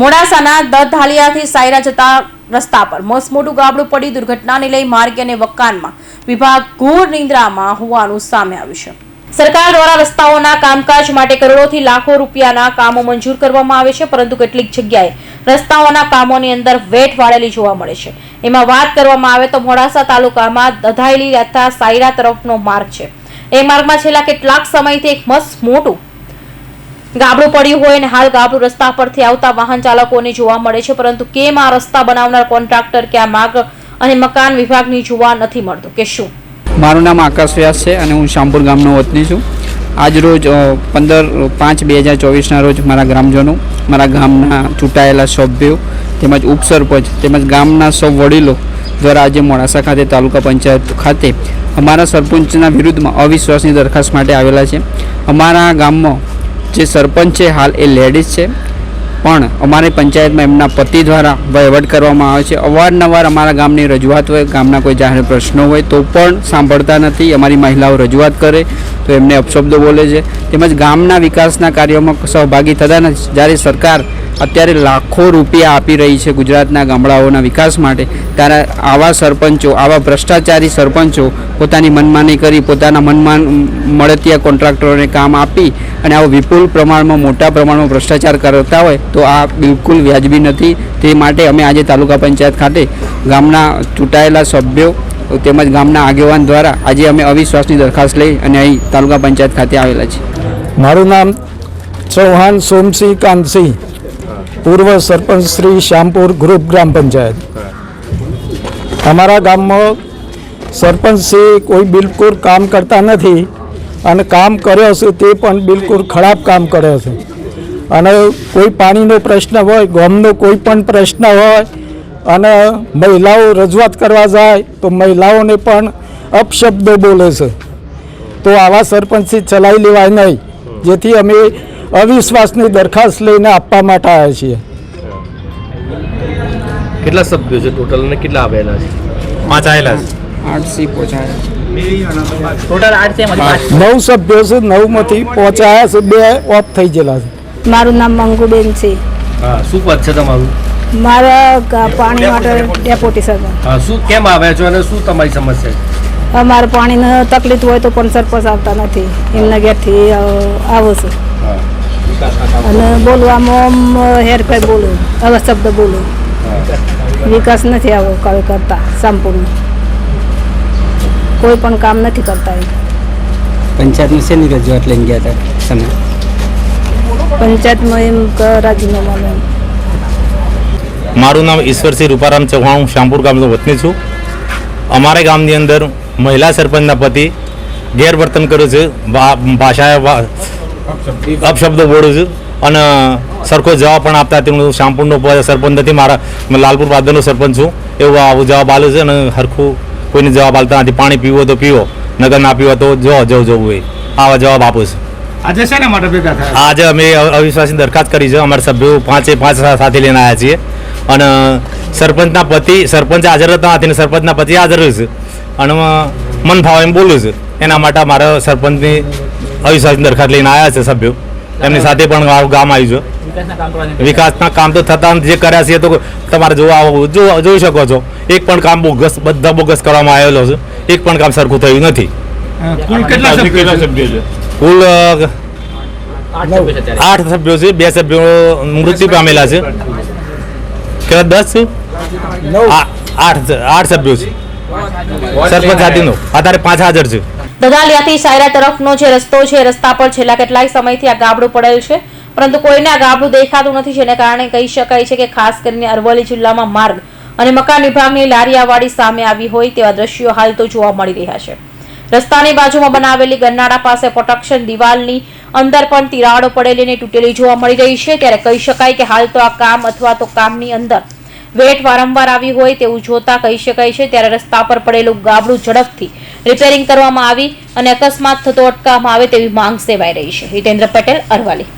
મોડાસાના દધાલિયાથી સાયરા જતા રસ્તા પર મસમોટું ગાબડું પડી દુર્ઘટનાને લઈ માર્ગ અને વકાનમાં વિભાગ ઘોર નિંદ્રામાં હોવાનું સામે આવ્યું છે. સરકાર દ્વારા રસ્તાઓના કામકાજ માટે કરોડોથી લાખો રૂપિયાના કામો મંજૂર કરવામાં આવે છે, પરંતુ કેટલીક જગ્યાએ રસ્તાઓના કામોની અંદર વેટ વાળેલી જોવા મળે છે. એમાં વાત કરવામાં આવે તો મોડાસા તાલુકામાં દધાયેલી રહેતા સાયરા તરફનો માર્ગ છે. એ માર્ગમાં છેલ્લા કેટલાક સમયથી એક મસ્ત મોટું ગાબડું પડ્યું હોય અને હાલ ગાબડું રસ્તા પરથી આવતા વાહન ચાલકોને જોવા મળે છે, પરંતુ કેમ આ રસ્તા બનાવનાર કોન્ટ્રાક્ટર કે આ માર્ગ અને મકાન વિભાગની જોવા નથી મળતું? કે શું? મારું નામ આકાશ વ્યાસ છે અને હું શામપુર ગામનો વતની છું. આજ રોજ પંદર, પાંચ બે હજાર ચોવીસના રોજ મારા ગ્રામજનો, મારા ગામના ચૂંટાયેલા સભ્યો, તેમજ ઉપસરપંચ, તેમજ ગામના સૌ વડીલો દ્વારા આજે મોડાસા ખાતે તાલુકા પંચાયત ખાતે અમારા સરપંચના વિરુદ્ધમાં અવિશ્વાસની દરખાસ્ત માટે આવેલા છે. અમારા ગામમાં જે સરપંચ છે, હાલ એ લેડીઝ છે. પણ અમારી પંચાયતમાં એમના પતિ દ્વારા વહીવટ કરવામાં આવે છે. અવારનવાર અમારા ગામની રજૂઆત હોય, ગામના કોઈ જાહેર પ્રશ્નો હોય, તો પણ સાંભળતા નથી. અમારી મહિલાઓ રજૂઆત કરે, તો એમને અપશબ્દો બોલે છે. તેમજ ગામના વિકાસના કાર્યોમાં સહભાગી થતા નથી. જ્યારે સરકાર અત્યારે લાખો રૂપિયા આપી રહી છે ગુજરાતના ગામડાઓના વિકાસ માટે. ત્યારે આવા સરપંચો, આવા ભ્રષ્ટાચારી સરપંચો પોતાની મનમાની કરી, પોતાના મનમાં મળતિયા ત્યાં કોન્ટ્રાક્ટરોને કામ આપી અને આવો વિપુલ પ્રમાણમાં, મોટા પ્રમાણમાં ભ્રષ્ટાચાર કરતા હોય તો આ બિલકુલ વ્યાજબી નથી. તે માટે અમે આજે તાલુકા પંચાયત ખાતે ગામના ચૂંટાયેલા સભ્યો, તેમજ ગામના આગેવાન દ્વારા આજે અમે અવિશ્વાસની દરખાસ્ત લઈ અને અહીં તાલુકા પંચાયત ખાતે આવેલા છીએ. મારું નામ ચૌહાણ સોમસિંહ કાંતસિંહ. પૂર્વ સરપંચ શ્રી શ્યામપુર ગ્રુપ ગ્રામ પંચાયત. અમારા ગામમાં સરપંચશ્રી કોઈ બિલકુલ કામ કરતા નથી અને કામ કર્યો છે તે પણ બિલકુલ ખરાબ કામ કર્યો છે. અને કોઈ પાણીનો પ્રશ્ન હોય, ગામનો કોઈ પણ પ્રશ્ન હોય અને મહિલાઓ રજૂઆત કરવા જાય તો મહિલાઓને પણ અપશબ્દો બોલે છે. તો આવા સરપંચથી ચલાવી લેવાય નહીં. જેથી અમે અવિશ્વાસની દરખાસ્ત લઈને આપવા માટે આવ્યા છીએ. કેટલા સભ્યો છે ટોટલ અને કેટલા આવેલા છે? પાંચ આવેલા છે. આઠસી પહોંચાયા ટોટલ આઠ છે નવ સભ્યો છે નવમાંથી પહોંચાયા છે બે ઓફ થઈ ગયેલા છે. મારું નામ મંગુબેન છે. હા શું પદ છે તમારું? મારા પાણી માટે ડેપોટી સર હા શું કેમ આવ્યા છો અને શું તમારી સમસ્યા છે? અમારે પાણીનો તકલીફ હોય તો પણ સરપંચ આવતા નથી. એમના ઘેરથી આવું છું. હા. અને બોલવામાં આમ હેરફેર બોલું હવે શબ્દ બોલું. વિકાસ નથી આવો કઈ કરતા સંપૂર્ણ. કોઈ પણ કામ નથી કરતા એ. પંચાયતમાં શેની રજૂઆત લઈને ગયા હતા તમે? પંચાયતમાં એમ કે રાજીનામા મારું નામ ઈશ્વરસિંહ રૂપારામ ચૌહાણ હું શ્યામપુર ગામનો વતની છું. અમારા ગામની અંદર મહિલા સરપંચના પતિ ગેરવર્તન કર્યું છે ભા- ભાષાએ વા- અપશબ્દો બોલું છું. અને સરખો જવાબ પણ આપતા હતી હું શામપુરનો સરપંચ નથી. મારા લાલપુર પાદરનો સરપંચ છું. એવું આવું જવાબ આપ્યો છે અને સરખું કોઈને જવાબ આપતા નથી. પાણી પીવો તો પીવો નગર ના પીવો તો જો જવું જવું હોય. આવા જવાબ આપું છું. આજે શેના માટે ભેગા થયા? આજે અમે અવિશ્વાસની દરખાસ્ત કરી છે. અમારા સભ્યો પાંચે પાંચ સાથે લઈને આવ્યા છીએ. અને સરપંચના પતિ સરપંચ હાજર હતા. નથી સરપંચના પતિ હાજર છે. અને મન ફાવે એમ બોલું છું. એના માટે મારા સરપંચની અવિશ્વાસની દરખાસ્ત લઈને આવ્યા છે સભ્યો. એમની સાથે પણ ગામ આવ્યું છે. વિકાસના કામ તો થતા જે કર્યા છે તો તમારે જોવા જોઈ શકો છો. એક પણ કામ બોગસ બધા બોગસ કરવામાં આવેલો છે. એક પણ કામ સરખું થયું નથી. કુલ કેટલા સભ્યો છે? કુલ અ, આઠ સભ્યો છે બે સભ્યો મૃત્યુ પામેલા છે. કે દસ? છે આઠ આઠ સભ્યો છે. સરપંચ જાતિનો. અત્યારે પાંચ હાજર છે. દદાલિયાથી સાયરા તરફનો જે રસ્તો છે, રસ્તા પર છેલ્લા કેટલાય સમયથી આ ગાબડું પડેલ છે. પરંતુ કોઈને આ ગાબડું દેખાતું નથી, જેને કારણે કહી શકાય છે કે ખાસ કરીને અરવલ્લી જિલ્લામાં માર્ગ અને મકાન વિભાગની લારિયાવાડી સામે આવી હોય તેવા દ્રશ્યો હાલ તો જોવા મળી રહ્યા છે. રસ્તાની બાજુમાં બનાવેલી ગન્નાડા પાસે પ્રોટેક્શન દિવાલની અંદર પણ તિરાડો પડેલી અને તૂટેલી જોવા મળી રહી છે. ત્યારે કહી શકાય કે હાલ તો આ કામ અથવા તો કામની અંદર વેટ વારંવાર આવી હોય તેવું જોતા કહી શકાય છે. ત્યારે રસ્તા પર પડેલું ગાબડું ઝડપથી રિપેરિંગ કરવામાં આવી અને અકસ્માત થતો અટકાવવામાં આવે તેવી માંગ સેવાઈ રહી છે. હિતેન્દ્ર પટેલ અરવાલી